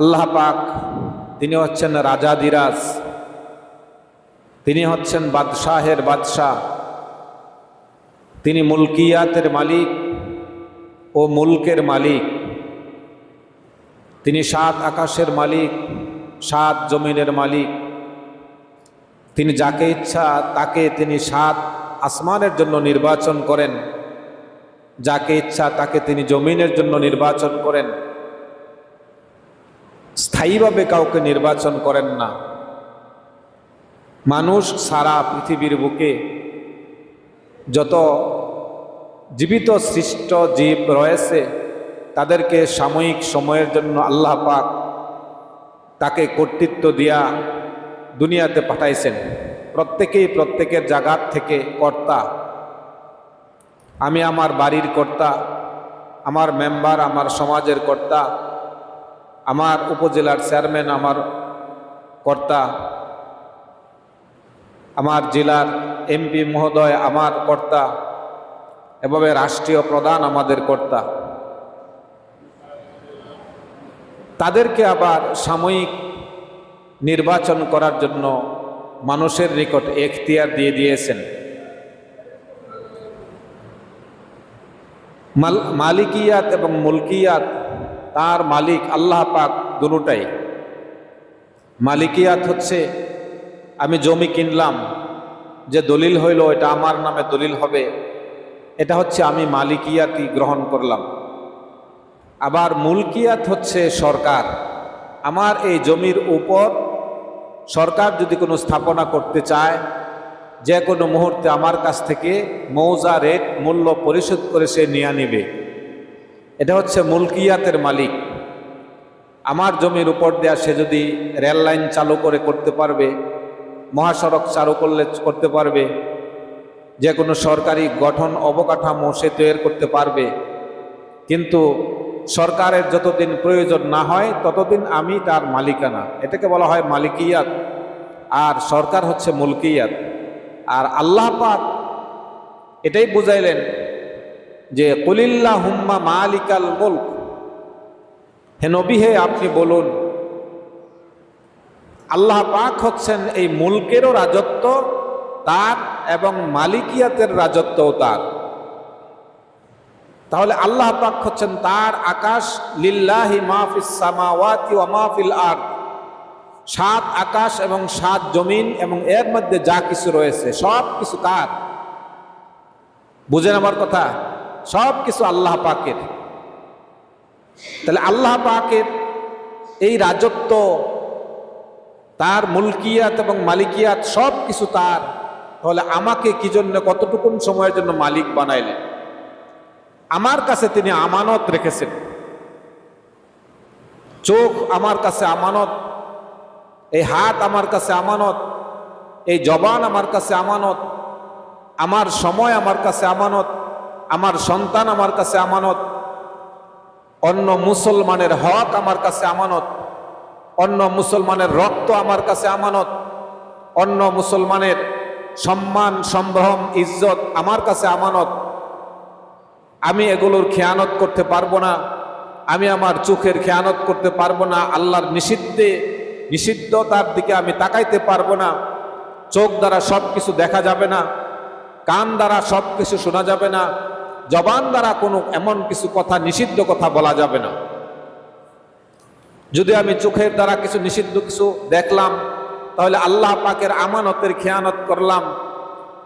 আল্লাহ পাক, তিনি হচ্ছেন রাজা দিরাজ, তিনি হচ্ছেন বাদশাহের বাদশাহ, তিনি মুলকিয়াতের মালিক ও মুলকের মালিক, তিনি সাত আকাশের মালিক, সাত জমিনের মালিক, তিনি যাকে ইচ্ছা তাকে তিনি সাত আসমানের জন্য নির্বাচন করেন, যাকে ইচ্ছা তাকে তিনি জমিনের জন্য নির্বাচন করেন। স্থায়ীভাবে কাউকে নির্বাচন করেন না। মানুষ সারা পৃথিবীর বুকে যত জীবিত সৃষ্ট জীব রয়েছে, তাদেরকে সাময়িক সময়ের জন্য আল্লাহ পাক তাকে কর্তৃত্ব দিয়া দুনিয়াতে পাঠাইছেন। প্রত্যেকেই প্রত্যেকের জায়গার থেকে কর্তা। আমি আমার বাড়ির কর্তা, আমার মেম্বার, আমার সমাজের কর্তা আমার উপজেলার চেয়ারম্যান, আমার কর্তা, আমার জেলার এমপি মহোদয়, আমার কর্তা, এভাবে রাষ্ট্রীয় প্রধান আমাদের কর্তা। তাদেরকে আবার সাময়িক নির্বাচন করার জন্য মানুষের নিকট এখতিয়ার দিয়ে দিয়েছেন। মালিকিয়াত এবং মুলকিয়াত তার মালিক আল্লাহ পাক দুটাই। মালিকিয়াত হচ্ছে, আমি জমি কিনলাম, যে দলিল হইল এটা আমার নামে দলিল হবে, এটা হচ্ছে আমি মালিকিয়াতি গ্রহণ করলাম। আবার মুলকিয়াত হচ্ছে সরকার। আমার এই জমির উপর সরকার যদি কোনো স্থাপনা করতে চায়, যে কোনো মুহূর্তে আমার কাছ থেকে মৌজা রেট মূল্য পরিশোধ করে সে নিয়ে নিবে। এটা হচ্ছে মুলকিয়াতের মালিক। আমার জমির উপর দেয়া সে যদি রেল লাইন চালু করে করতে পারবে, মহাসড়ক চালু করলে করতে পারবে, যে কোনো সরকারি গঠন অবকাঠামো সে তৈরি করতে পারবে। কিন্তু সরকারের যতদিন প্রয়োজন না হয়, ততদিন আমি তার মালিকানা। এটাকে বলা হয় মালিকিয়াত। আর সরকার হচ্ছে মুলকিয়াত। আর আল্লাহ পাক এটাই বুঝাইলেন যে কলিল্লা হুম্মা মালিকাল মুল্ক। হে নবী, হে আপনি বলুন, আল্লাহ পাক হচ্ছেন এই মুলকেরও রাজত্ব তার এবং মালিকিয়াতের রাজত্বও তার। তাহলে আল্লাহ পাক হচ্ছেন তার আকাশ, লিল্লাহি মাহফিস সামাওয়াতি ওয়া মাহফিল আর সাত আকাশ এবং সাত জমিন এবং এর মধ্যে যা কিছু রয়েছে সব কিছু তার। বুঝেন আমার কথা? সব কিছু আল্লাহ পাকের। তাহলে আল্লাহ পাকের এই রাজত্ব, তার মুলকিয়াত এবং মালিকিয়াত সব কিছু তার। তাহলে আমাকে কি জন্য, কতটুকুন সময়ের জন্য মালিক বানাইলেন? আমার কাছে তিনি আমানত রেখেছেন। চোখ আমার কাছে আমানত, এই হাত আমার কাছে আমানত, এই জবান আমার কাছে আমানত, আমার সময় আমার কাছে আমানত আমার সন্তান আমার কাছে আমানত। অন্য মুসলমানের হক আমার কাছে আমানত। অন্য মুসলমানের রক্ত আমার কাছে আমানত। অন্য মুসলমানের সম্মান, সম্ভ্রম, ইজ্জত আমার কাছে আমানত। আমি এগুলোর খেয়ানত করতে পারব না। আমি আমার চোখের খেয়ানত করতে পারব না। আল্লাহর নিষিদ্ধে, নিষিদ্ধতার দিকে আমি তাকাইতে পারব না। চোখ দ্বারা সব কিছু দেখা যাবে না। কান দ্বারা সব কিছু শোনা যাবে না। জবান দ্বারা কোনো এমন কিছু কথা, নিষিদ্ধ কথা বলা যাবে না। যদি আমি চোখের দ্বারা কিছু নিষিদ্ধ কিছু দেখলাম, তাহলে আল্লাহ পাকের আমানতের খেয়ানত করলাম।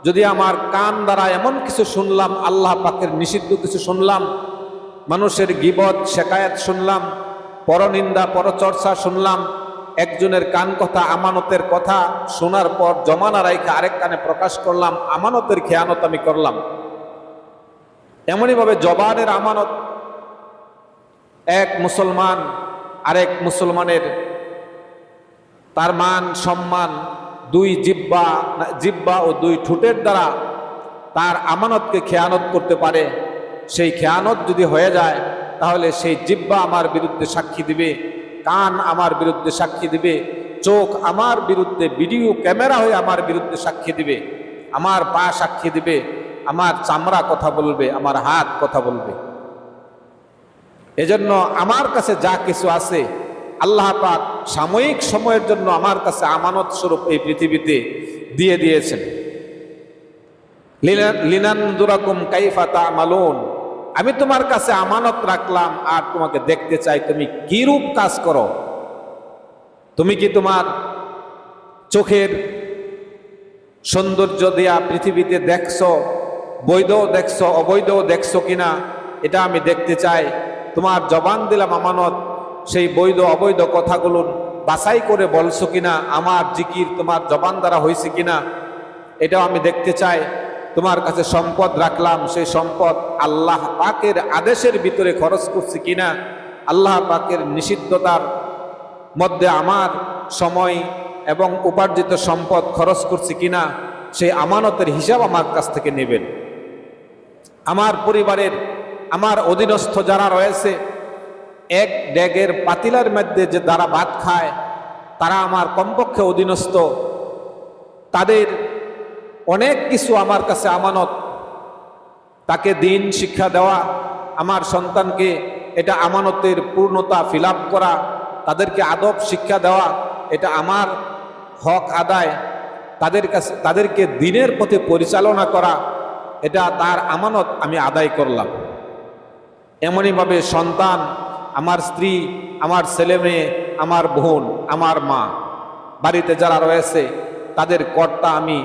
যদি আমার কান দ্বারা এমন কিছু শুনলাম, আল্লাহ পাকের নিষিদ্ধ কিছু শুনলাম, মানুষের গিবত, শেকায়াত শুনলাম, পরনিন্দা, পরচর্চা শুনলাম, একজনের কান কথা, আমানতের কথা শোনার পর জমানা রাইখা আরেক কানে প্রকাশ করলাম, আমানতের খেয়ানত আমি করলাম। এমনইভাবে জবানের আমানত এক মুসলমান, আরেক মুসলমানের তার মান, সম্মান, দুই জিব্বা জিব্বা ও দুই ঠুটের দ্বারা তার আমানতকে খেয়ানত করতে পারে। সেই খেয়ানত যদি হয়ে যায়, তাহলে সেই জিব্বা আমার বিরুদ্ধে সাক্ষী দিবে, কান আমার বিরুদ্ধে সাক্ষী দিবে, চোখ আমার বিরুদ্ধে, ভিডিও ক্যামেরা হয়ে আমার বিরুদ্ধে সাক্ষী দিবে, আমার পা সাক্ষী দিবে। আমার চামড়া কথা বলবে, আমার হাত কথা বলবে। এজন্য আমার কাছে যা কিছু আছে, আল্লাহ পাক সাময়িক সময়ের জন্য আমার কাছে আমানত স্বরূপ এই পৃথিবীতে দিয়ে দিয়েছেন। লিনান্দুরাকুম কাইফা তামালুন। আমি তোমার কাছে আমানত রাখলাম আর তোমাকে দেখতে চাই, তুমি কি রূপ কাজ করো? তুমি কি তোমার চোখের সৌন্দর্য দেয়া পৃথিবীতে দেখছ? বৈধ দেখছ, অবৈধ দেখছ কিনা, এটা আমি দেখতে চাই। তোমার জবান দিলাম আমানত, সেই বৈধ, অবৈধ কথাগুলো বাছাই করে বলছো কিনা, আমার জিকির তোমার জবান দ্বারা হয়েছে কিনা, এটাও আমি দেখতে চাই। তোমার কাছে সম্পদ রাখলাম, সেই সম্পদ আল্লাহ পাকের আদেশের ভিতরে খরচ করছি কিনা, আল্লাহ পাকের নিষিদ্ধতার মধ্যে আমার সময় এবং উপার্জিত সম্পদ খরচ করছি কিনা, সেই আমানতের হিসাব আমার কাছ থেকে নেবেন। আমার পরিবারের, আমার অধীনস্থ যারা রয়েছে, এক ড্যাগের পাতিলার মধ্যে যে যারা ভাত খায়, তারা আমার কমপক্ষে অধীনস্থ। তাদের অনেক কিছু আমার কাছে আমানত। তাকে দিন শিক্ষা দেওয়া, আমার সন্তানকে এটা আমানতের পূর্ণতা ফিল করা, তাদেরকে আদব শিক্ষা দেওয়া, এটা আমার হক আদায়। তাদের কাছে, তাদেরকে দিনের পথে পরিচালনা করা এটা তার আমানত আমি আদায় করলাম। এমনইভাবে সন্তান, আমার স্ত্রী, আমার ছেলে মেয়ে, আমার বোন, আমার মা, বাড়িতে যারা রয়েছে, তাদের কর্তা আমি,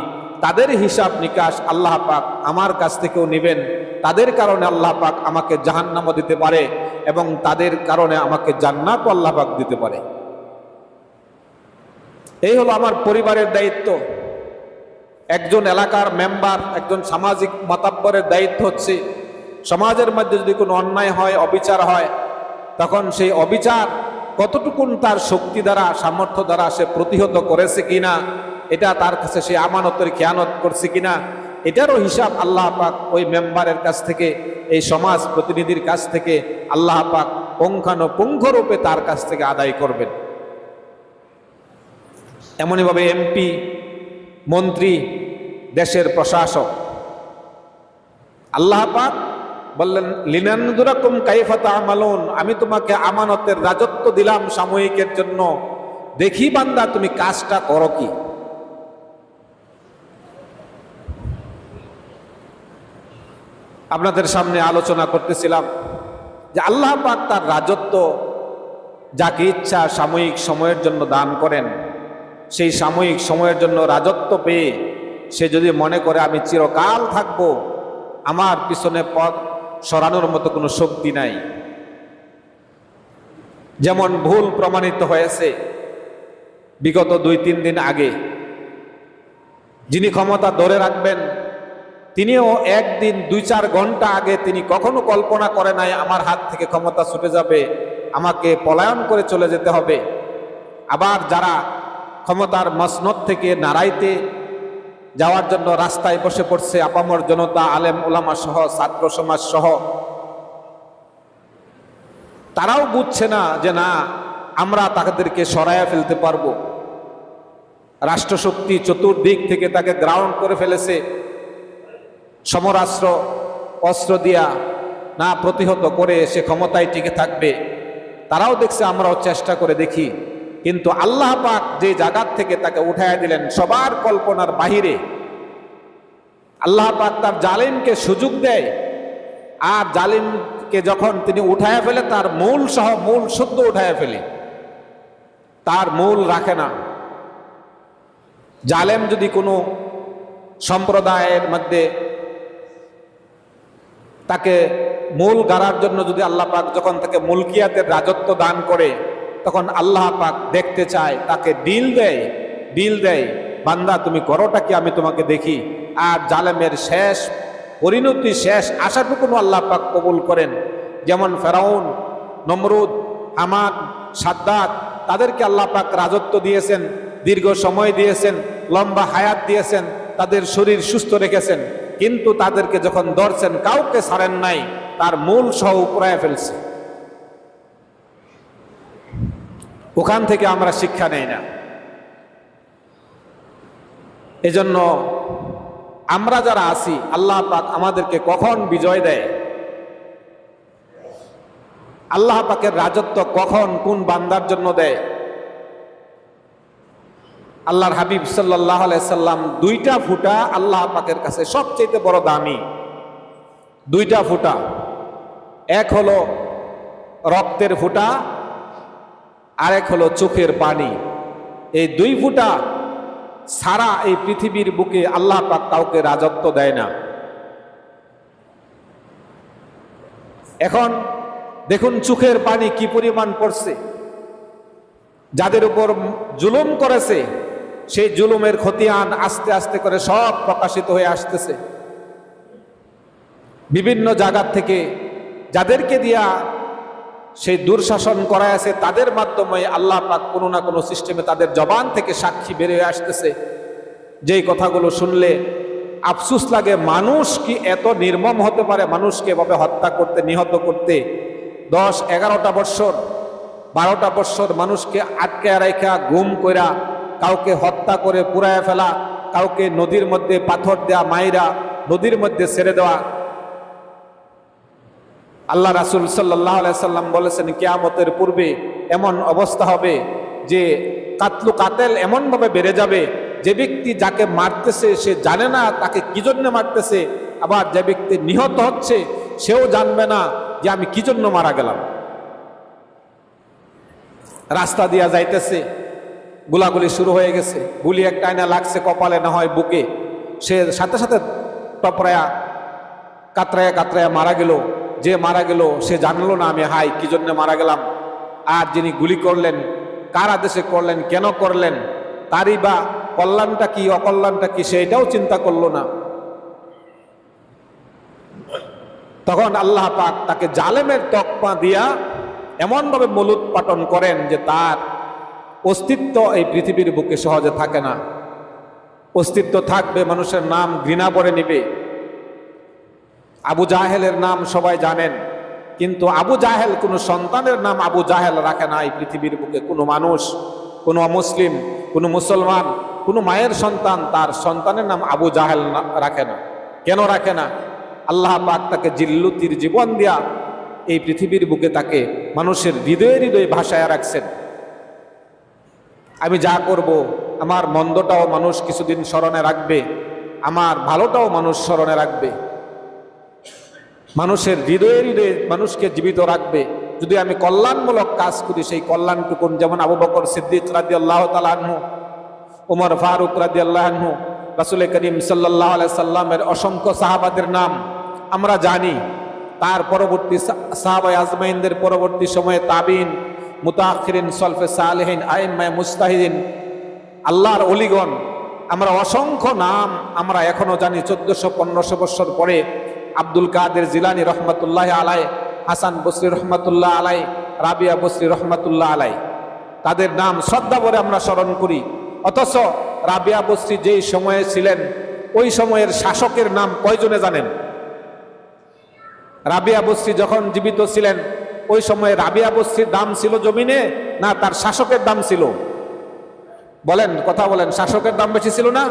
তাদের হিসাব নিকাশ আল্লাহ পাক আমার কাছ থেকেও নেবেন। তাদের কারণে আল্লাহ পাক আমাকে জাহান্নামও দিতে পারে এবং তাদের কারণে আমাকে জান্নাতও আল্লাহ পাক দিতে পারে। এই হলো আমার পরিবারের দায়িত্ব। একজন এলাকার মেম্বার, একজন সামাজিক মাতাব্বরের দায়িত্ব হচ্ছে। সমাজের মধ্যে যদি কোনো অন্যায় হয়, অবিচার হয়, তখন সেই অবিচার কতটুকুন তার শক্তি দ্বারা, সামর্থ্য দ্বারা সে প্রতিহত করেছে কিনা, এটা তার কাছে সে আমানতের খেয়ানত করছে কিনা, এটারও হিসাব আল্লাহ পাক ওই মেম্বারের কাছ থেকে, এই সমাজ প্রতিনিধির কাছ থেকে আল্লাহ পাক পুঙ্খানুপুঙ্খরূপে তার কাছ থেকে আদায় করবেন। এমনইভাবে এমপি মন্ত্রী, দেশের প্রশাসক। আল্লাহ পাক বললেন লিনান্দুরাকুম কাইফাতা আমালুন আমি তোমাকে আমানতের রাজত্ব দিলাম সাময়িকের জন্য। দেখি বান্দা, তুমি কাজটা করো কি? আপনাদের সামনে আলোচনা করতেছিলাম যে আল্লাহ পাক তার রাজত্ব যাকে ইচ্ছা সাময়িক সময়ের জন্য দান করেন। সেই সাময়িক সময়ের জন্য রাজত্ব পেয়ে সে যদি মনে করে আমি চিরকাল থাকব, আমার পিছনে পথ সরানোর মতো কোনো শক্তি নাই। যেমন ভুল প্রমাণিত হয়েছে বিগত দুই তিন দিন আগে, যিনি ক্ষমতা ধরে রাখবেন, তিনিও একদিন দুই চার ঘণ্টা আগে তিনি কখনো কল্পনা করে নাই, আমার হাত থেকে ক্ষমতা ছুটে যাবে, আমাকে পলায়ন করে চলে যেতে হবে। আবার যারা ক্ষমতার মসনদ থেকে নাড়াইতে যাওয়ার জন্য রাস্তায় বসে পড়ছে আপামর জনতা, আলেম ওলামা সহ, ছাত্র সমাজ সহ। তারাও বুঝছে না যে না, আমরা তাদেরকে সরাইয়া ফেলতে পারব। রাষ্ট্রশক্তি চতুর্দিক থেকে তাকে গ্রাউন্ড করে ফেলেছে। সমরাস্ত্র, অস্ত্র দিয়া না প্রতিহত করে সে ক্ষমতায় টিকে থাকবে। তারাও দেখছে আমরাও চেষ্টা করে দেখি। কিন্তু আল্লাহ পাক যে জায়গার থেকে তাকে উঠাইয়া দিলেন সবার কল্পনার বাহিরে, আল্লাহ পাক তার জালিমকে সুযোগ দেয়। আর জালিমকে যখন তিনি উঠাইয়া ফেলে, তার মূল সহ মূল শুদ্ধ উঠাইয়া ফেলে, তার মূল রাখে না। জালেম যদি কোনো সম্প্রদায়ের মধ্যে তাকে মূল গাড়ার জন্য যদি আল্লাহ পাক যখন তাকে মুলকিয়াতের রাজত্ব দান করে তখন আল্লাহ পাক দেখতে চায়, তাকে ডিল দেয় ডিল দেয়, বান্দা তুমি করোটা কি আমি তোমাকে দেখি? আর জালেমের শেষ, পরিণতি শেষ আশাটুকুন আল্লাহ পাক কবুল করেন। যেমন ফেরাউন, নমরুদ আমাদ সাদ্দাত, তাদেরকে আল্লাহ পাক রাজত্ব দিয়েছেন, দীর্ঘ সময় দিয়েছেন, লম্বা হায়াত দিয়েছেন, তাদের শরীর সুস্থ রেখেছেন। কিন্তু তাদেরকে যখন ধরছেন, কাউকে ছাড়েন নাই, তার মূল সহ উপরায় ফেলছে। ওখান থেকে আমরা শিক্ষা নেই না। এজন্য আমরা যারা আছি, আল্লাহ পাক আমাদেরকে কখন বিজয় দেয়? আল্লাহ পাকের রাজত্ব কখন কোন বান্দার জন্য দেয়? আল্লাহর হাবিব সাল্লাহ সাল্লাম দুইটা ফুটা আল্লাহ পাকের কাছে সবচেয়ে বড় দামি। দুইটা ফুটা। এক হলো রক্তের ফুটা আরেক হলো চোখের পানি। এই দুই ফুটা সারা এই পৃথিবীর বুকে আল্লাহ পাক কাউকে রাজত্ব দেয় না। এখন দেখুন চোখের পানি কি পরিমাণ পড়ছে। যাদের উপর জুলুম করেছে, সেই জুলুমের খতিয়ান আস্তে আস্তে করে সব প্রকাশিত হয়ে আসতেছে। বিভিন্ন জায়গার থেকে যাদেরকে দিয়া সেই দুঃশাসন করা আছে, তাদের মাধ্যমে আল্লাহ পাক কোনো না কোনো সিস্টেমে তাদের জবান থেকে সাক্ষী বেরিয়ে আসতেছে। যেই কথাগুলো শুনলে আফসুস লাগে, মানুষ কি এত নির্মম হতে পারে? মানুষকে এভাবে হত্যা করতে, নিহত করতে? দশ, এগারোটা বৎসর, বারোটা বৎসর মানুষকে আটকে রাখা গুম কইরা, কাউকে হত্যা করে পুরায় ফেলা, কাউকে নদীর মধ্যে পাথর দেয়া, মাইরা, নদীর মধ্যে ছেড়ে দেওয়া আল্লাহ রাসুল সাল্লাহ সাল্লাম বলেছেন, কেয়ামতের পূর্বে এমন অবস্থা হবে যে কাতলু কাতেল এমনভাবে বেড়ে যাবে, যে ব্যক্তি যাকে মারতেছে সে জানে না তাকে কি জন্য মারতেছে, আবার যে ব্যক্তি নিহত হচ্ছে সেও জানবে না যে আমি কি জন্য মারা গেলাম। রাস্তা দিয়া যাইতেছে, গুলাগুলি শুরু হয়ে গেছে, গুলি একটা আয়না লাগছে কপালে, না হয় বুকে। সে সাথে সাথে টপরায়া, কাতরায়া কাতরায়া মারা গেল। যে মারা গেল, সে জানলো না আমি হাই, কি জন্য মারা গেলাম? আর যিনি গুলি করলেন, কার আদেশে করলেন, কেন করলেন? তারই বা কল্যাণটা কি, অকল্যাণটা কি সেটাও চিন্তা করল না। তখন আল্লাহ পাক তাকে জালেমের তকমা দিয়া এমনভাবে মলুৎ পাটন করেন যে তার অস্তিত্ব এই পৃথিবীর বুকে সহজে থাকে না। অস্তিত্ব থাকবে, মানুষের নাম ঘৃণা করে নিবে। আবু জাহেলের নাম সবাই জানেন, কিন্তু আবু জাহেল কোনো সন্তানের নাম আবু জাহেল রাখে না এই পৃথিবীর বুকে। কোনো মানুষ, কোনো মুসলিম, কোনো মুসলমান, কোনো মায়ের সন্তান তার সন্তানের নাম আবু জাহেল রাখে না। কেন রাখে না? আল্লাহ পাক তাকে জিল্লুতির জীবন দিয়া এই পৃথিবীর বুকে তাকে মানুষের হৃদয়ে হৃদয়ে ভাষায় রাখছেন। আমি যা করব, আমার মন্দটাও মানুষ কিছুদিন স্মরণে রাখবে, আমার ভালোটাও মানুষ স্মরণে রাখবে। মানুষের হৃদয়ে হৃদয়ে মানুষকে জীবিত রাখবে। যদি আমি কল্যাণমূলক কাজ করি, সেই কল্যাণটুকুন যেমন আবু বকর সিদ্দিক রাদি আল্লাহ তালাহু উমর ফারুক রাদি আল্লাহনহু রাসুল করিম সাল্লাহ সাল্লামের অসংখ্য সাহাবাদের নাম আমরা জানি। তার পরবর্তী সাহাবাই আজমাইনদের পরবর্তী সময়ে তাবিন মুতাখিরিন সলফে সালেহিন আইমায় মুস্তাহিদিন, আল্লাহর অলিগণ, আমরা অসংখ্য নাম আমরা এখনও জানি। চোদ্দশো পনেরোশো বৎসর পরে আব্দুল কাদের জিলানি রহমতুল্লাহ আলাই, হাসান বসরি রহমতুল্লাহ আলাই, রাবিয়া বসরি রহমতুল্লাহ আলাই। তাদের নাম শ্রদ্ধা বলে আমরা স্মরণ করি। অথচ রাবিয়া বসরি যেই সময়ে ছিলেন, ওই সময়ের শাসকের নাম কয়জনে জানেন? রাবিয়া বসরি যখন জীবিত ছিলেন, ওই সময়ে রাবিয়া বস্তির দাম ছিল জমিনে না তার শাসকের দাম ছিল? বলেন, কথা বলেন, শাসকের দাম বেশি ছিল না?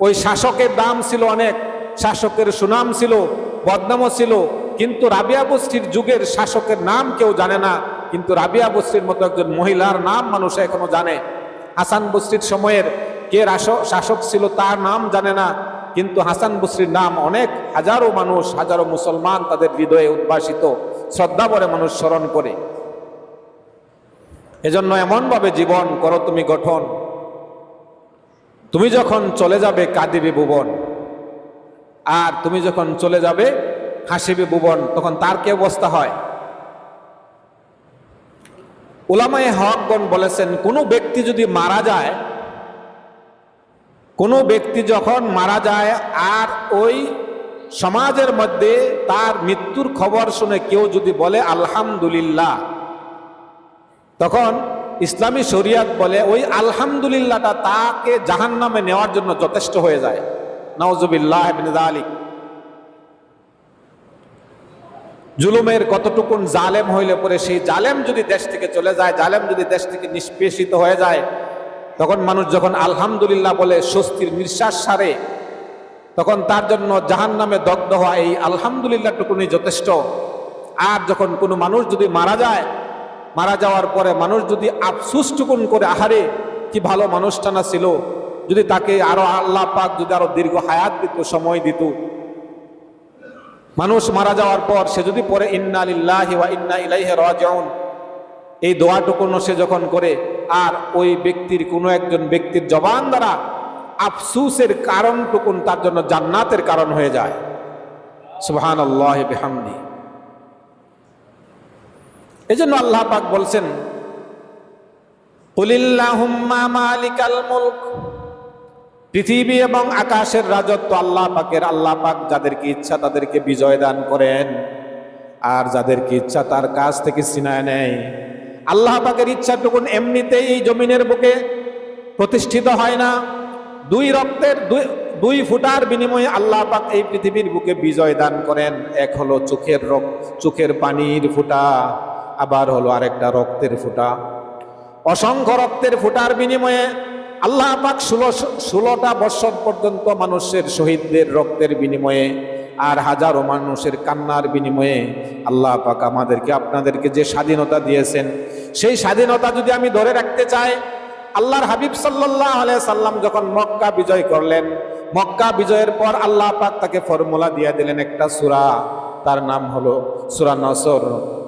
ওই শাসকের দাম ছিল অনেক। শাসকের সুনাম ছিল, বদনামও ছিল, কিন্তু রাবিয়া বস্তির যুগের শাসকের নাম কেউ জানে না, কিন্তু রাবিয়া বস্তির মতো একজন মহিলার নাম মানুষ এখনও জানে। হাসান বস্তির সময়ের কে শাসক ছিল তার নাম জানে না, কিন্তু হাসান বস্রির নাম অনেক, হাজারো মানুষ, হাজারো মুসলমান তাদের হৃদয়ে উদ্ভাসিত, শ্রদ্ধা করে মানুষ স্মরণ করে। এজন্য এমনভাবে জীবন করো তুমি গঠন। তুমি যখন চলে যাবে কাঁদিবে ভুবন। আর তুমি যখন চলে যাবে, হাসিবে ভুবন, তখন তার কি অবস্থা হয়? ওলামায় হকগণ বলেছেন, কোনো ব্যক্তি যদি মারা যায়, কোনো ব্যক্তি যখন মারা যায় আর ওই সমাজের মধ্যে তার মৃত্যুর খবর শুনে কেউ যদি বলে, আলহামদুলিল্লাহ, তখন ইসলামী শরিয়াত বলে, ওই আলহামদুলিল্লাহটা তাকে জাহান নামে নেওয়ার জন্য যথেষ্ট হয়ে যায়। জুলুমের কতটুকুন জালেম হইলে পরে সেই জালেম যদি দেশ থেকে চলে যায়, জালেম যদি দেশ থেকে নিষ্পেষিত হয়ে যায়, তখন মানুষ যখন আলহামদুলিল্লাহ বলে স্বস্তির নিঃশ্বাস সারে, তখন তার জন্য জাহান নামে দগ্ধ হওয়া এই আলহামদুলিল্লাহটুকুনি যথেষ্ট। আর যখন কোনো মানুষ যদি মারা যায়, মারা যাওয়ার পরে মানুষ যদি আফসুসটুকুন করে, আহারে কি ভালো মানুষটা না ছিল? যদি তাকে আরও আল্লাহ পাক যদি আরও দীর্ঘ হায়াত দিত, সময় দিত। মানুষ মারা যাওয়ার পর সে যদি পরে ইন্না লিল্লাহি এই দোয়াটুকুন সে যখন করে, আর ওই ব্যক্তির কোনো একজন ব্যক্তির জবান দ্বারা আফসুসের কারণটুকুন তার জন্য জান্নাতের কারণ হয়ে যায়। সুবহান আল্লাহ এই জন্য আল্লাহ পাক বলছেন, কুলিল্লাহুম্মা মালিকাল মুলক পৃথিবী এবং আকাশের রাজত্ব আল্লাহ পাকের, আল্লাহ পাক যাদেরকে ইচ্ছা তাদেরকে বিজয় দান করেন। আর যাদেরকে ইচ্ছা তার কাছ থেকে সিনায় নেয়। আল্লাহ পাকের ইচ্ছাটুকুন এমনিতেই এই জমিনের বুকে প্রতিষ্ঠিত হয় না। দুই রক্তের, দুই দুই ফুটার বিনিময়ে আল্লাহ পাক এই পৃথিবীর বুকে বিজয় দান করেন। এক হলো চোখের রক্ত, চোখের পানির ফুটা, আবার হলো আরেকটা রক্তের ফুটা। অসংখ্য রক্তের ফুটার বিনিময়ে আল্লাহ পাক ষোলো ষোলোটা বৎসর পর্যন্ত মানুষের শহীদদের রক্তের বিনিময়ে আর হাজারো মানুষের কান্নার বিনিময়ে আল্লাহ পাক আমাদেরকে, আপনাদেরকে যে স্বাধীনতা দিয়েছেন, সেই স্বাধীনতা যদি আমি ধরে রাখতে চাই, আল্লাহর হাবিব সাল্লাহ সাল্লাম যখন মক্কা বিজয় করলেন, মক্কা বিজয়ের পর আল্লাহ পাক তাকে ফর্মুলা দিয়ে দিলেন একটা সুরা, তার নাম হলো সুরা নসর।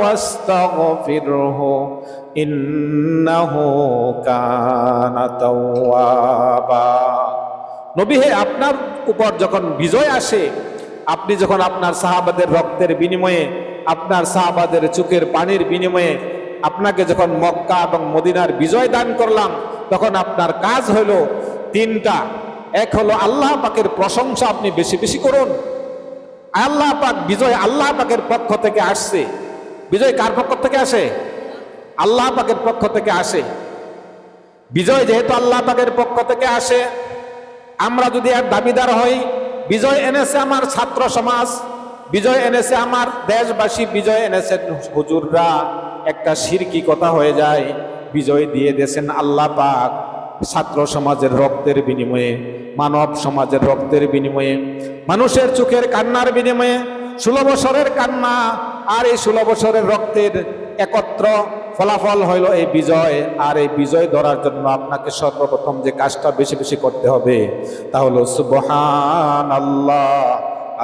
واستغفره إنه كان توابا নবী হে আপনার উপর যখন বিজয় আসে আপনি যখন আপনার সাহাবাদের রক্তের বিনিময়ে আপনার সাহাবাদের চোখের পানির বিনিময়ে আপনাকে যখন মক্কা এবং মদিনার বিজয় দান করলাম তখন আপনার কাজ হলো তিনটা এক হলো আল্লাহ পাকের প্রশংসা আপনি বেশি বেশি করুন আল্লাহ পাক বিজয় আল্লাহ পাকের পক্ষ থেকে আসছে। বিজয় কার পক্ষ থেকে আসে? আল্লাহ পাকের পক্ষ থেকে আসে। বিজয় যেহেতু আল্লাহ পাকের পক্ষ থেকে আসে, আমরা যদি আর দাবিদার হই, বিজয় এনেছে আমার ছাত্র সমাজ, বিজয় এনেছে আমার দেশবাসী, বিজয় এনেছেন হুজুররা। একটা সিরকি কথা হয়ে যায়, বিজয় দিয়ে দিয়েছেন আল্লাহ পাক। ছাত্র সমাজের রক্তের বিনিময়ে, মানব সমাজের রক্তের বিনিময়ে, মানুষের চোখের কান্নার বিনিময়ে ষোলো বছরের কান্না আর এই ষোলো বছরের রক্তের একত্র ফলাফল হইল এই বিজয়। আর এই বিজয় ধরার জন্য আপনাকে সর্বপ্রথম যে কাজটা বেশি বেশি করতে হবে, তা হলো সুবহান আল্লাহ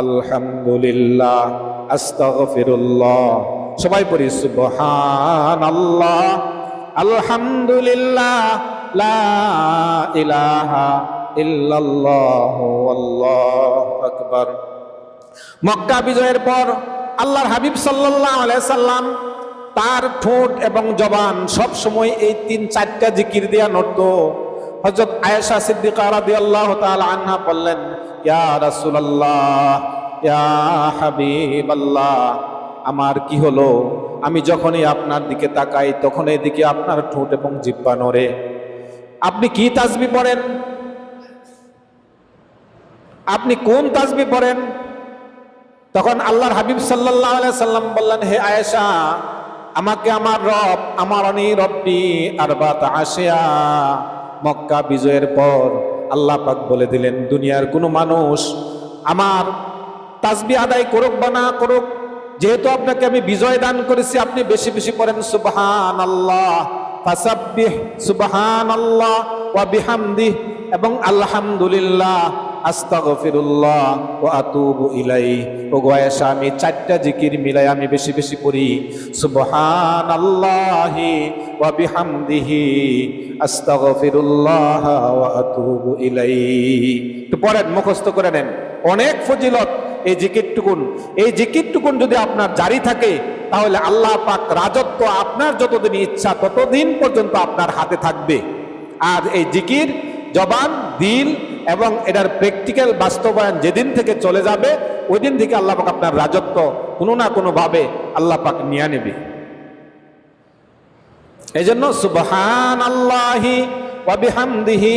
আলহামদুলিল্লাহ, আস্তাগফিরুল্লাহ। সবাই পড়ি সুবহান আল্লাহ আলহামদুলিল্লাহ লা ইলাহা মক্কা বিজয়ের পর আল্লাহর হাবিব সাল্লাম তার ঠোঁট এবং জবান সব সময় এই তিন, চারটা জিকির দিয়া নড়ত। হযরত আয়েশা সিদ্দিকা রাদিয়াল্লাহু তাআলা আনহা বললেন, ইয়া ইয়া আমার কি হলো? আমি যখনই আপনার দিকে তাকাই তখন এদিকে আপনার ঠোঁট এবং জিব্বা নড়ে। আপনি কি তাজবি পড়েন? আপনি কোন তাজবি পড়েন? তখন আল্লাহর হাবিব সাল্লাহ সাল্লাম বললেন, হে আয়েশা, আমাকে আমার রব, আমার অনি রব্বি আর বাত আসিয়া মক্কা বিজয়ের পর আল্লাহ পাক বলে দিলেন, দুনিয়ার কোনো মানুষ আমার তাজবি আদায় করুক বা না করুক, যেহেতু আপনাকে আমি বিজয় দান করেছি, আপনি বেশি বেশি পড়েন সুবহান আল্লাহ ফাসাব্বিহ সুবহান আল্লাহ ওয়া বিহামদিহ এবং আলহামদুলিল্লাহ, আস্তাগফিরুল্লাহ ও আতুবু ইলাই ও গয়াসা আমি চারটা জিকির মিলাই আমি বেশি বেশি পড়ি। সুবহান আল্লাহি ওয়া বিহামদিহি, আস্তাগফিরুল্লাহ ওয়া আতুবু ইলাই একটু পড়েন, মুখস্থ করে নেন। অনেক ফজিলত এই জিকিরটুকুন। এই জিকিরটুকুন যদি আপনার জারি থাকে তাহলে আল্লাহ পাক রাজত্ব আপনার যতদিন ইচ্ছা ততদিন পর্যন্ত আপনার হাতে থাকবে। আর এই জিকির, জবান, দিল এবং এটার প্র্যাকটিক্যাল বাস্তবায়ন যেদিন থেকে চলে যাবে ওই দিন থেকে আল্লাহ পাক আপনার রাজত্ব কোনো না কোনোভাবে আল্লাহ পাক নিয়ে নেবে। এই জন্য সুবহান আল্লাহি ওয়াবিহামদিহি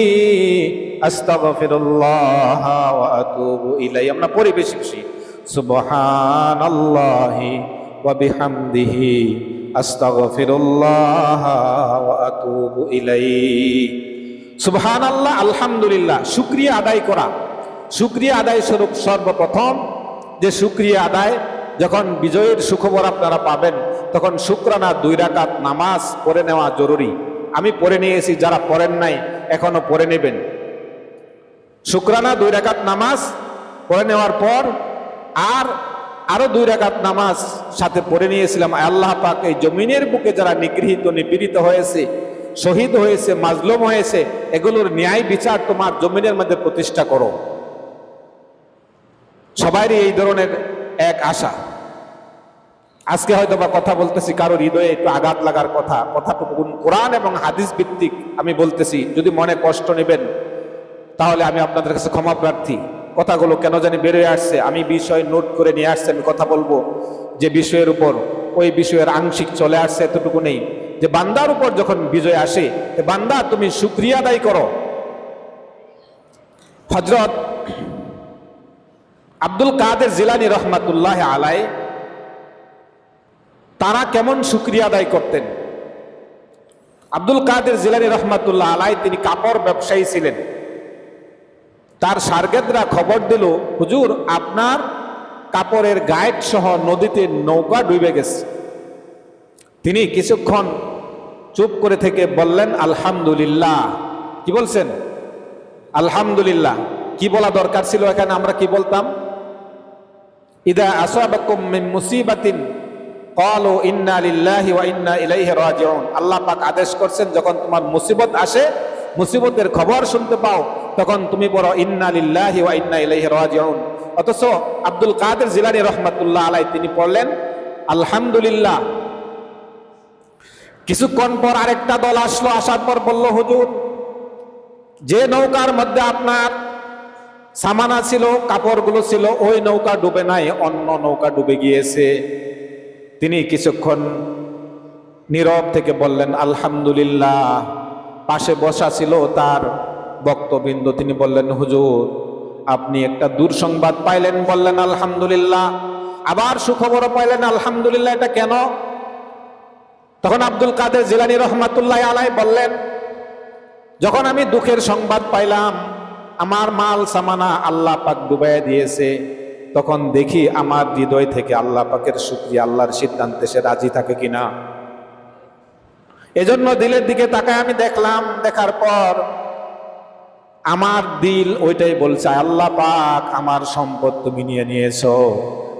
আস্তাগফিরুল্লাহ ওয়া আতুবু ইলাই আমরা পড়ি বেশি বেশি সুবহান আল্লাহি ওয়াবিহামদিহি আস্তাগফিরুল্লাহ ওয়া আতুবু ইলাই সুবহান আল্লাহ আলহামদুলিল্লাহ, শুকরিয়া আদায় করা। শুকরিয়া আদায় স্বরূপ সর্বপ্রথম, যে শুকরিয়া আদায়, যখন বিজয়ের সুখবর আপনারা পাবেন, তখন শুক্রানা দুই রাকাত নামাজ পড়ে নেওয়া জরুরি। আমি পড়ে নিয়েছি, যারা পড়েন নাই, এখনও পড়ে নেবেন। শুক্রানা দুই রাকাত নামাজ পড়ে নেওয়ার পর, আর আরও দুই রাকাত নামাজ সাথে পড়ে নিয়েছিলাম। আল্লাহ পাক এই জমিনের বুকে যারা নিগৃহীত, নিপীড়িত হয়েছে, শহীদ হয়েছে, মাজলুম হয়েছে, এগুলোর ন্যায় বিচার তোমার জমিনের মধ্যে প্রতিষ্ঠা করো। সবারই এই ধরনের এক আশা। আজকে হয়তো বা কথা বলতেছি, কারোর হৃদয়ে একটু আঘাত লাগার কথা, কথাটুকু কোরআন এবং হাদিস ভিত্তিক আমি বলতেছি। যদি মনে কষ্ট নেবেন, তাহলে আমি আপনাদের কাছে ক্ষমা প্রার্থী। কথাগুলো কেন জানি বেরোয় আসছে? আমি বিষয় নোট করে নিয়ে আসছি, আমি কথা বলব যে বিষয়ের উপর, ওই বিষয়ের আংশিক চলে আসছে এতটুকু নেই। যে বান্দার উপর যখন বিজয় আসে বান্দা তুমি সুক্রিয়া আদায় করো। হজরত আব্দুল কাদের জিলানি রহমাতুল্লাহ আলাই তারা কেমন সুক্রিয়া আদায় করতেন? আব্দুল কাদের জিলানি রহমাতুল্লাহ আলাই তিনি কাপড় ব্যবসায়ী ছিলেন। তার সার্গেদরা খবর দিল, হুজুর, আপনার কাপড়ের গায়েড সহ নদীতে নৌকা ডুবে গেছে। তিনি কিছুক্ষণ চুপ করে থেকে বললেন, আলহামদুলিল্লাহ। কি বলছেন? আলহামদুলিল্লাহ। কি বলা দরকার ছিল এখানে? আমরা কি বলতাম? ইদা মিন মুসিবাতিন, ক্বালু ইন্না ওয়া ইন্না আল্লাহ পাক আদেশ করছেন, যখন তোমার মুসিবত আসে, মুসিবতের খবর শুনতে পাও তখন তুমি বলো ইন্না লিল্লাহি ওয়া ইন্না ইলাইহি রাজিউন। অথচ আব্দুল কাদের জিলানী রহমাতুল্লাহ আলাই তিনি পড়লেন, আলহামদুলিল্লাহ। কিছুক্ষণ পর আরেকটা দল আসলো, আসার পর বলল, হুজুর, যে নৌকার মধ্যে আপনার সামানা ছিল, কাপড়গুলো ছিল, ওই নৌকা ডুবে নাই, অন্য নৌকা ডুবে গিয়েছে। তিনি কিছুক্ষণ নীরব থেকে বললেন, আলহামদুলিল্লাহ। পাশে বসা ছিল তার বক্তবিন্দু তিনি বললেন, হুজুর, আপনি একটা দুঃসংবাদ পাইলেন বললেন, আলহামদুলিল্লাহ। আবার সুখবরও পাইলেন, আলহামদুলিল্লাহ, এটা কেন? তখন আব্দুল কাদের জিলানি রহমাতুল্লাহ আলাই বললেন, যখন আমি দুঃখের সংবাদ পাইলাম, আমার মাল সামানা আল্লাহ পাক ডুবাই দিয়েছে, তখন দেখি আমার হৃদয় থেকে আল্লাহ পাকের সুক্রিয়া আল্লাহর সিদ্ধান্তে সে রাজি থাকে কিনা? এজন্য দিলের দিকে তাকায় আমি দেখলাম, দেখার পর আমার দিল ওইটাই বলছে, আল্লাহ পাক আমার সম্পদ তুমি নিয়ে নিয়েছো,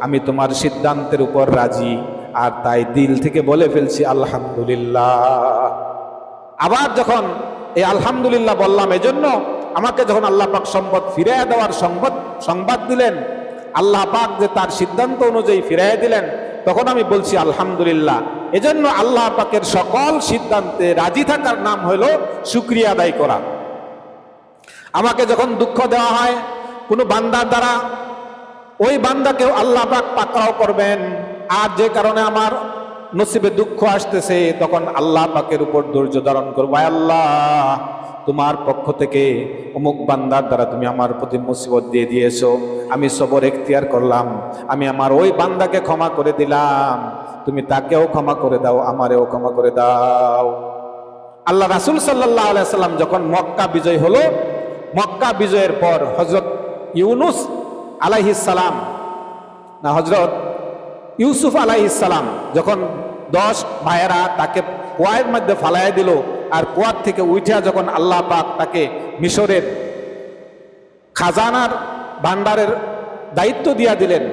আমি তোমার সিদ্ধান্তের উপর রাজি, আর তাই দিল থেকে বলে ফেলছি, আলহামদুলিল্লাহ। আবার যখন এই আলহামদুলিল্লাহ বললাম, এজন্য আমাকে যখন আল্লাহ পাক সম্পদ ফিরিয়ে দেওয়ার সংবাদ সংবাদ দিলেন, আল্লাহ পাক যে তার সিদ্ধান্ত অনুযায়ী ফিরিয়ে দিলেন, তখন আমি বলছি, আলহামদুলিল্লাহ। এজন্য আল্লাহ পাকের সকল সিদ্ধান্তে রাজি থাকার নাম হলো শুক্রিয়া আদায় করা। আমাকে যখন দুঃখ দেওয়া হয়, কোনো বান্দার দ্বারা, ওই বান্দাকেও আল্লাহ পাক পাকড়াও করবেন। আর যে কারণে আমার নসিবে দুঃখ আসতেছে, তখন আল্লাহ পাকের উপর ধৈর্য ধারণ করব। আল্লাহ, তোমার পক্ষ থেকে অমুক বান্দার দ্বারা তুমি আমার প্রতি মুসিবত দিয়ে দিয়েছ। আমি সবর এখতিয়ার করলাম। আমি আমার ওই বান্দাকে ক্ষমা করে দিলাম। তুমি তাকেও ক্ষমা করে দাও, আমারেও ক্ষমা করে দাও। আল্লাহ রাসুল সাল্লাহ আলাইসাল্লাম যখন মক্কা বিজয় হলো মক্কা বিজয়ের পর হজরত ইউনুস আলাইহিসালাম না হজরত ইউসুফ আলাইহিসালাম যখন দশ ভাইয়েরা তাকে কুয়ার মধ্যে ফালাই দিল আর কুয়ার থেকে উঠা যখন আল্লাহ পাক তাকে মিশরের খাজানার ভান্ডারের দায়িত্ব দিয়া দিলেন,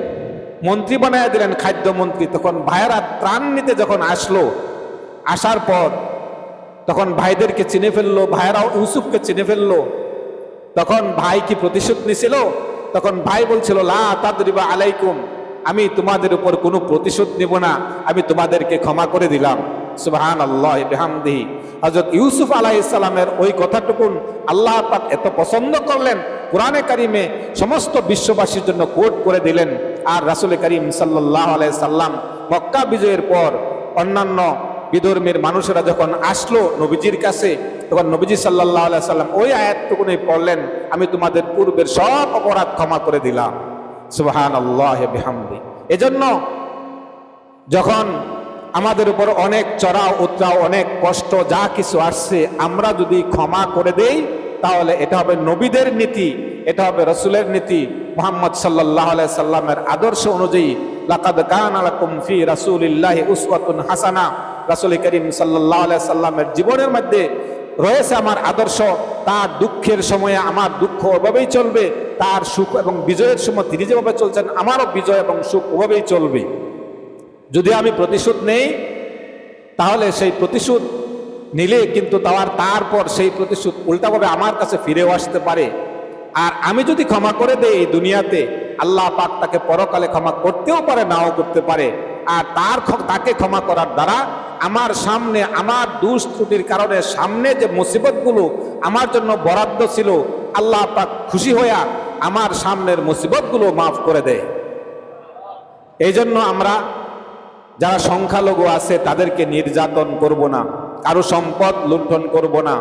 মন্ত্রী বানায় দিলেন খাদ্যমন্ত্রী তখন ভাইয়েরা ত্রাণ নিতে যখন আসলো, আসার পর তখন ভাইদেরকে চিনে ফেলল, ভাইয়েরাও ইউসুফকে চিনে ফেলল তখন ভাই কি প্রতিশোধ নিছিল? তখন ভাই বলছিল, লা তাদরিবা আলাইকুম, আমি তোমাদের উপর কোনো প্রতিশোধ নিব না, আমি তোমাদেরকে ক্ষমা করে দিলাম। সুবাহান আল্লাহ হজরত ইউসুফ আলাহ ইসলামের ওই কথাটুকুন আল্লাহ পাক এত পছন্দ করলেন, কোরআনে কারিমে সমস্ত বিশ্ববাসীর জন্য কোট করে দিলেন। আর রাসুল করিম সাল্লাহ সাল্লাম মক্কা বিজয়ের পর অন্যান্য বিধর্মীর মানুষেরা যখন আসলো নবীজির কাছে, তখন নবীজি সাল্লাহ সাল্লাম ওই আয়াতটুকুনি পড়লেন, আমি তোমাদের পূর্বের সব অপরাধ ক্ষমা করে দিলাম। সুবাহান আল্লাহ বিহামদি। এজন্য যখন আমাদের উপর অনেক চড়াও, উতরাও, অনেক কষ্ট, যা কিছু আসছে, আমরা যদি ক্ষমা করে দেই, তাহলে এটা হবে নবীদের নীতি, এটা হবে রসুলের নীতি। মোহাম্মদ সাল্লাহ সাল্লামের আদর্শ অনুযায়ী, লাকাদ কান আলাকুম ফি রাসূলিল্লাহ উসওয়াতুন হাসানা। রাসূল করিম আলাইহি সাল্লামের জীবনের মধ্যে রয়েছে আমার আদর্শ। তার দুঃখের সময়ে আমার দুঃখ ওভাবেই চলবে, তার সুখ এবং বিজয়ের সময় তিনি যেভাবে চলছেন, আমারও বিজয় এবং সুখ ওভাবেই চলবে। যদি আমি প্রতিশোধ নেই, তাহলে সেই প্রতিশোধ নিলে কিন্তু তার তারপর সেই প্রতিশোধ উল্টাভাবে আমার কাছে ফিরেও আসতে পারে। আর আমি যদি ক্ষমা করে দেই এই দুনিয়াতে, আল্লাহ পাক তাকে পরকালে ক্ষমা করতেও পারে, নাও করতে পারে। আর তার তাকে ক্ষমা করার দ্বারা আমার সামনে আমার দুষ ত্রুটির কারণে সামনে যে মুসিবতগুলো আমার জন্য বরাদ্দ ছিল, আল্লাহ পাক খুশি হইয়া আমার সামনের মুসিবতগুলো মাফ করে দেয় এই জন্য আমরা যারা সংখ্যালঘু আছে তাদেরকে নির্যাতন করব না, কারও সম্পদ লুণ্ঠন করব না,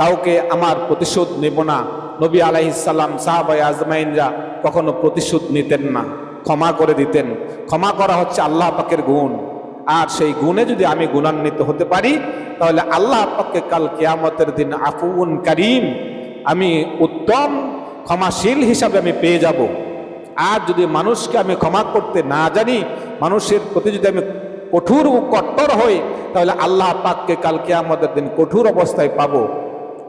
কাউকে আমার প্রতিশোধ নেব না। নবী আলাইসাল্লাম সাহাবাই আজমাইনরা কখনো প্রতিশোধ নিতেন না, ক্ষমা করে দিতেন। ক্ষমা করা হচ্ছে আল্লাহ পাকের গুণ। আর সেই গুণে যদি আমি গুণান্বিত হতে পারি, তাহলে আল্লাহ পাককে কাল কেয়ামতের দিন আফুন করিম, আমি উত্তম ক্ষমাশীল হিসাবে আমি পেয়ে যাব। আর যদি মানুষকে আমি ক্ষমা করতে না জানি, মানুষের প্রতি যদি আমি কঠোর ও কট্টর হই, তাহলে আল্লাহ পাককে কালকে আমাদের দিন কঠোর অবস্থায় পাবো।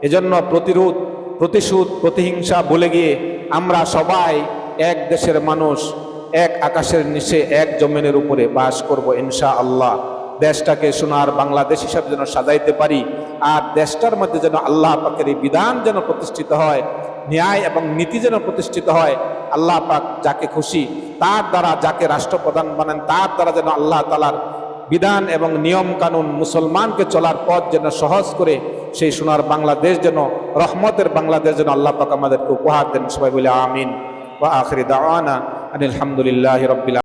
এজন্য প্রতিরোধ, প্রতিশোধ, প্রতিহিংসা বলে গিয়ে আমরা সবাই এক দেশের মানুষ এক আকাশের নিচে, এক জমিনের উপরে বাস করব ইনশা আল্লাহ দেশটাকে সোনার বাংলাদেশ হিসাবে যেন সাজাইতে পারি, আর দেশটার মধ্যে যেন আল্লাহ পাকের এই বিধান যেন প্রতিষ্ঠিত হয়, ন্যায় এবং নীতি যেন প্রতিষ্ঠিত হয়, আল্লাহ পাক যাকে খুশি, তার দ্বারা যাকে রাষ্ট্রপ্রধান বানান, তার দ্বারা যেন আল্লাহ তালার বিধান এবং নিয়ম কানুন মুসলমানকে চলার পথ যেন সহজ করে, সেই সোনার বাংলাদেশ যেন, রহমতের বাংলাদেশ যেন আল্লাহ পাক আমাদেরকে উপহার দেন। সবাই বলে আমিন। বা আখরি দাওয়ানা আনিল হামদুলিল্লাহি রাব্বিল